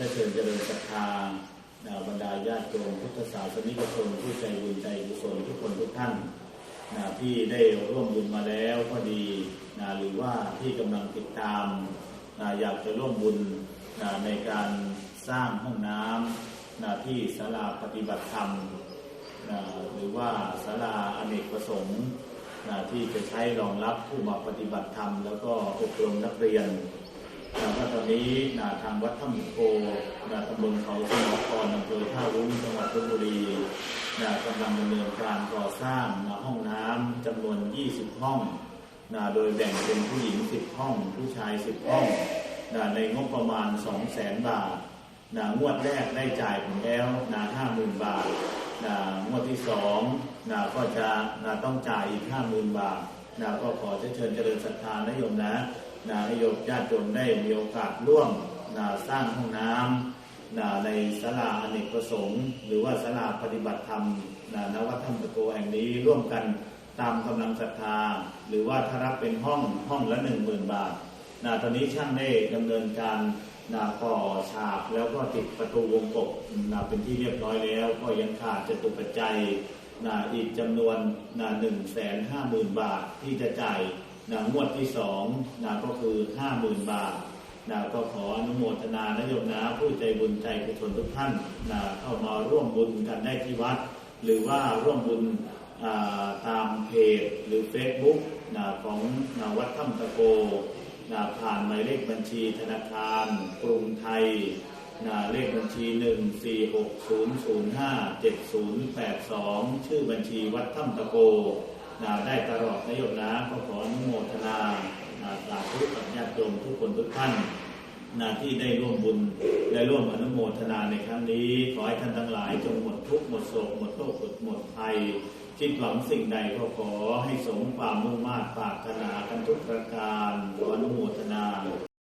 ได้เชิญเจริญศรัทธานะบรรดาญาติโยมพุทธศาสนิกชนผู้ใจบุญใจกุศลทุกคนทุกท่านนะที่ได้ร่วมบุญมาแล้วก็ดีนะหรือว่าที่กำลังติดตามนะอยากจะร่วมบุญนะในการสร้างห้องน้ำนะที่ศาลาปฏิบัติธรรมนะหรือว่าศาลาอเนกประสงค์นะที่จะใช้รองรับผู้มาปฏิบัติธรรม แล้วก็อบรมนักเรียน นะว่าตอนนี้นะทางวัดถ้ำโพนะตำบลเขาสมอครอำเภอท่าวุ้งจังหวัดลบบุรีนะกำลังดำเนินการก่อสร้างนะห้องน้ำจำนวน 20 ห้องนะโดยแบ่งเป็นผู้หญิง 10 ห้อง ผู้ชาย 10 ห้องนะในงบประมาณ 200,000 บาทนะงวดแรกได้จ่ายผมแล้วนะ50,000 บาทนะงวดที่สองนะก็จะนะต้องจ่ายอีก 50,000 บาทนะก็ขอเชิญเจริญศรัทธานะโยมนะ นะให้โยมญาติโยมได้มีโอกาสร่วมนะสร้างห้องน้ำนะในศาลาอเนกประสงค์ หรือว่าศาลาปฏิบัติธรรมนะนวัดธรรมตะโกแห่งนี้ร่วมกันตามกำลังศรัทธา หรือว่าถ้ารับเป็นห้องห้องละหนึ่งหมื่นบาทนะตอนนี้ช่างได้ดำเนินการนะก่อฉากแล้วก็ติดประตูวงกบนะเป็นที่เรียบร้อยแล้ว ก็ยังขาดจตุปัจจัยนะอีกจำนวนนะหนึ่งแสนห้าหมื่นบาทที่จะจ่าย นะงวดที่สองนะก็คือห้าหมื่นบาทนะก็ขออนุโมทนานะโยมนะผู้ใจบุญใจกุศลทุกท่านนะเข้ามาร่วมบุญกันได้ที่วัด หรือว่าร่วมบุญาตามเพจหรือ Facebook นะของนะวัดถ้ำตะโกนะผ่านหมายเลขบัญชีธนาคาร กรุงไทยนะเลขบัญชี 146005708ชื่อบัญชีวัดถ้ำตะโก ได้ตลอดนโยมนะก็ขออนุโมทนาสาธุกับญาติโยมทุกคนทุกท่านนาที่ได้ร่วมบุญได้ร่วมอนุโมทนาในครั้งนี้ ขอให้ท่านทั้งหลายจงหมดทุกข์หมดโศกหมดโรคหมดภัยคิดหวังสิ่งใดก็ขอให้สมความมุ่งมา่ปากถนากันทุกประการขออนุโมทนา